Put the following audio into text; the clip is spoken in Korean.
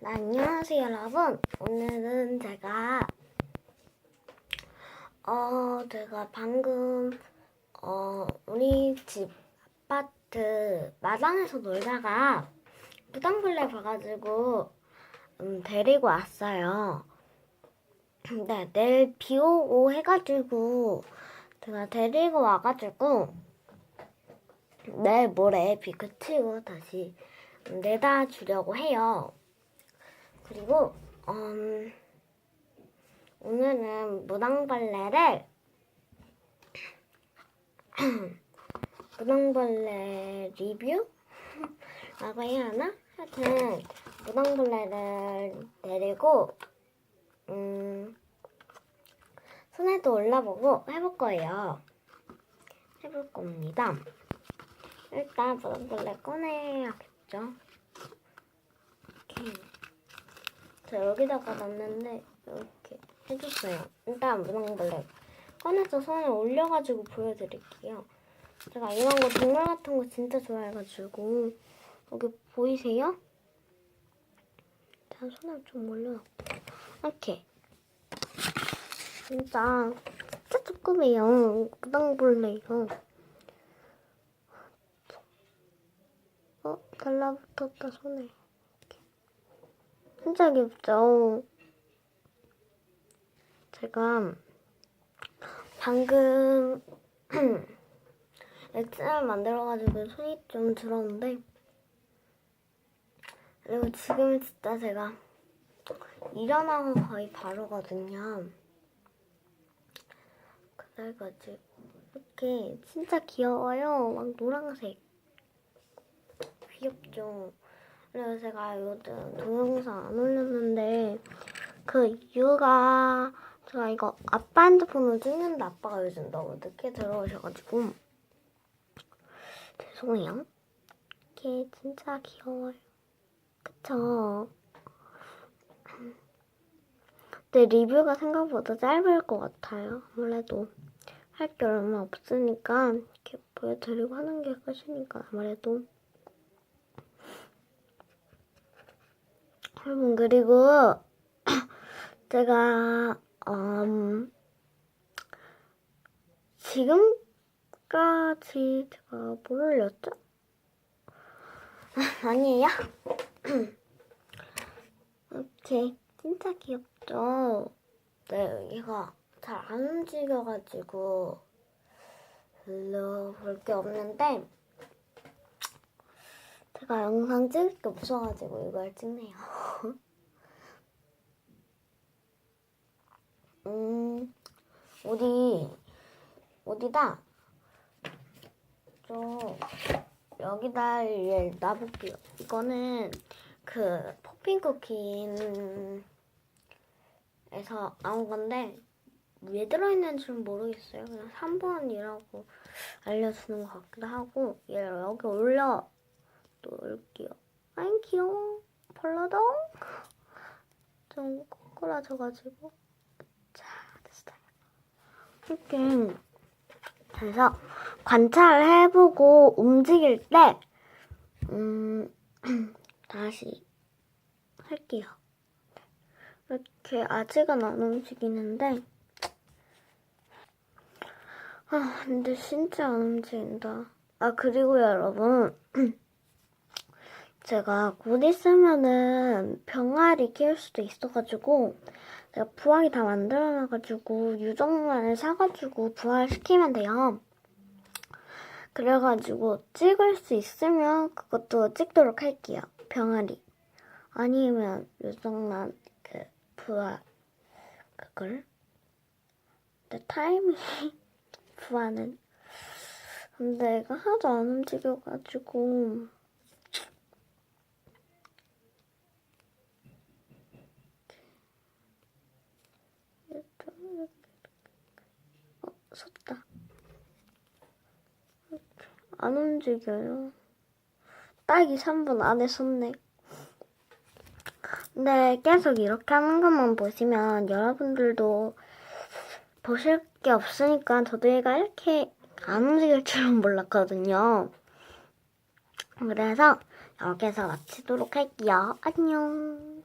네, 안녕하세요, 여러분. 오늘은 제가, 어, 제가 방금, 어, 우리 집 아파트 마당에서 놀다가 무당벌레 봐가지고, 음, 데리고 왔어요. 근데 내일 비 오고 해가지고, 제가 데리고 와가지고, 내일 모레 비 그치고 다시 음, 내다 주려고 해요. 그리고 음, 오늘은 무당벌레를 무당벌레 리뷰 라고 해야 하나? 하여튼 무당벌레를 데리고 음, 손에도 올라보고 해볼 거예요. 해볼 겁니다. 일단 무당벌레 꺼내야겠죠. 이렇게. 저 여기다가 놨는데 이렇게 해줬어요. 일단 무당벌레 꺼내서 손에 올려가지고 보여드릴게요. 제가 이런 거 동물 같은 거 진짜 좋아해가지고 여기 보이세요? 자 손을 좀 올려놓고 이렇게 진짜 진짜 조그매요 무당벌레요. 어 달라붙었다 손에. 진짜 귀엽죠? 제가 방금 엑셀을 만들어가지고 손이 좀 들었는데 그리고 지금 진짜 제가 일어나고 거의 바로거든요. 그래가지고 이렇게 진짜 귀여워요. 막 노란색. 귀엽죠? 그래서 제가 요즘 동영상 안 올렸는데 그 이유가 제가 이거 아빠 핸드폰으로 찍는데 아빠가 요즘 너무 늦게 들어오셔가지고 죄송해요. 이게 진짜 귀여워요. 그쵸? 근데 리뷰가 생각보다 짧을 것 같아요. 아무래도 할 게 얼마 없으니까 이렇게 보여드리고 하는 게 끝이니까 아무래도 여러분 그리고 제가 음, 지금까지 제가 뭘 올렸죠? 아니에요? 이렇게 진짜 귀엽죠? 네 여기가 잘 안 움직여가지고 별로 볼 게 없는데 제가 영상 찍을 게 없어가지고 이걸 찍네요. 음, 어디, 어디다? 좀, 여기다 얘 놔볼게요. 이거는 그 포핀쿠키에서 나온 건데, 왜 들어있는지는 모르겠어요. 그냥 3번이라고 알려주는 것 같기도 하고, 얘를 여기 올려 놓을게요. 아이 귀여워. 벌러덩. 좀 꼬꾸라져가지고. 자, 됐어요. 이렇게 그래서 관찰해보고 움직일 때 음, 다시 할게요. 이렇게 아직은 안 움직이는데 아 근데 진짜 안 움직인다. 아 그리고 여러분 제가 곧 있으면은 병아리 키울 수도 있어가지고 제가 부화기 다 만들어놔가지고 유정란을 사가지고 부화시키면 돼요. 그래가지고 찍을 수 있으면 그것도 찍도록 할게요. 병아리. 아니면 유정란 그 부화 그걸. 근데 타이밍이 부화는 근데 얘가 하도 안 움직여가지고 어, 섰다. 안 움직여요. 딱 2, 3분 안에 섰네. 근데 계속 이렇게 하는 것만 보시면 여러분들도 보실 게 없으니까 저도 얘가 이렇게 안 움직일 줄은 몰랐거든요. 그래서 여기서 마치도록 할게요. 안녕.